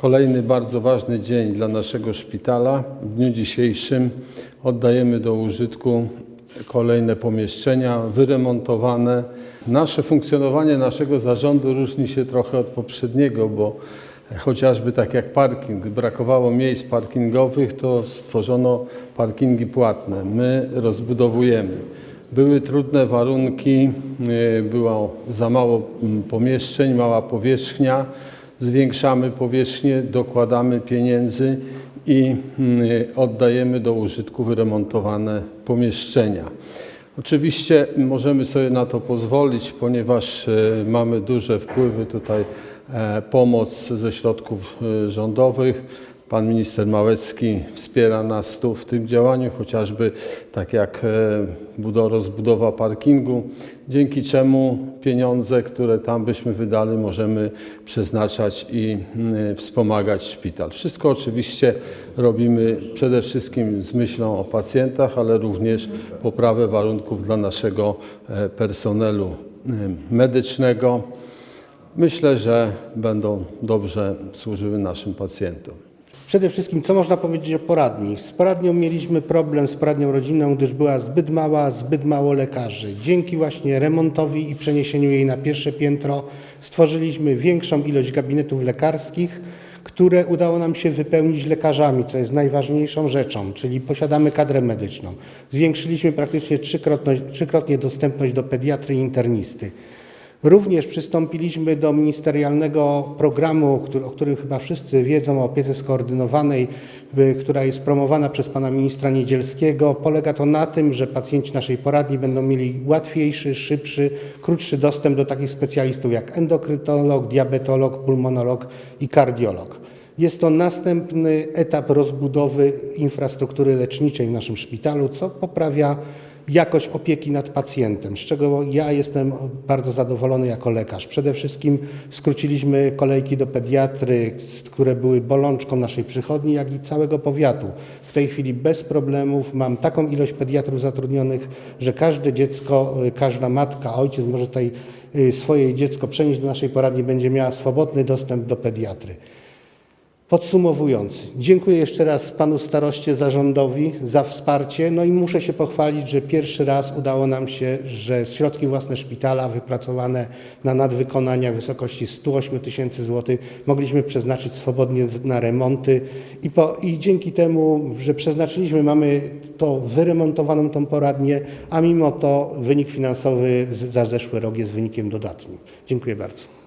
Kolejny bardzo ważny dzień dla naszego szpitala. W dniu dzisiejszym oddajemy do użytku kolejne pomieszczenia wyremontowane. Nasze funkcjonowanie naszego zarządu różni się trochę od poprzedniego, bo chociażby tak jak parking, brakowało miejsc parkingowych, to stworzono parkingi płatne. My rozbudowujemy. Były trudne warunki, y, było za mało mm, pomieszczeń, mała powierzchnia. Zwiększamy powierzchnię, dokładamy pieniędzy i mm, oddajemy do użytku wyremontowane pomieszczenia. Oczywiście możemy sobie na to pozwolić, ponieważ e, mamy duże wpływy tutaj, e, pomoc ze środków e, rządowych. Pan minister Małecki wspiera nas tu w tym działaniu, chociażby tak jak e, budo- rozbudowa parkingu, dzięki czemu pieniądze, które tam byśmy wydali, możemy przeznaczać i wspomagać szpital. Wszystko oczywiście robimy przede wszystkim z myślą o pacjentach, ale również poprawę warunków dla naszego e, personelu medycznego. Myślę, że będą dobrze służyły naszym pacjentom. Przede wszystkim, co można powiedzieć o poradni? Z poradnią mieliśmy problem, z poradnią rodzinną, gdyż była zbyt mała, zbyt mało lekarzy. Dzięki właśnie remontowi i przeniesieniu jej na pierwsze piętro stworzyliśmy większą ilość gabinetów lekarskich, które udało nam się wypełnić lekarzami, co jest najważniejszą rzeczą, czyli posiadamy kadrę medyczną. Zwiększyliśmy praktycznie trzykrotnie dostępność do pediatry i internisty. Również przystąpiliśmy do ministerialnego programu, który, o którym chyba wszyscy wiedzą, o opiece skoordynowanej, która jest promowana przez pana ministra Niedzielskiego. Polega to na tym, że pacjenci naszej poradni będą mieli łatwiejszy, szybszy, krótszy dostęp do takich specjalistów jak endokrytolog, diabetolog, pulmonolog i kardiolog. Jest to następny etap rozbudowy infrastruktury leczniczej w naszym szpitalu, co poprawia jakość opieki nad pacjentem, z czego ja jestem bardzo zadowolony jako lekarz. Przede wszystkim skróciliśmy kolejki do pediatry, które były bolączką naszej przychodni, jak i całego powiatu. W tej chwili bez problemów mam taką ilość pediatrów zatrudnionych, że każde dziecko, każda matka, ojciec może tutaj y, swoje dziecko przenieść do naszej poradni, będzie miała swobodny dostęp do pediatry. Podsumowując, dziękuję jeszcze raz panu staroście zarządowi za wsparcie. No i muszę się pochwalić, że pierwszy raz udało nam się, że środki własne szpitala wypracowane na nadwykonania w wysokości 108 tysięcy złotych mogliśmy przeznaczyć swobodnie na remonty i, po, i dzięki temu, że przeznaczyliśmy, mamy to wyremontowaną tą poradnię, a mimo to wynik finansowy za zeszły rok jest wynikiem dodatnim. Dziękuję bardzo.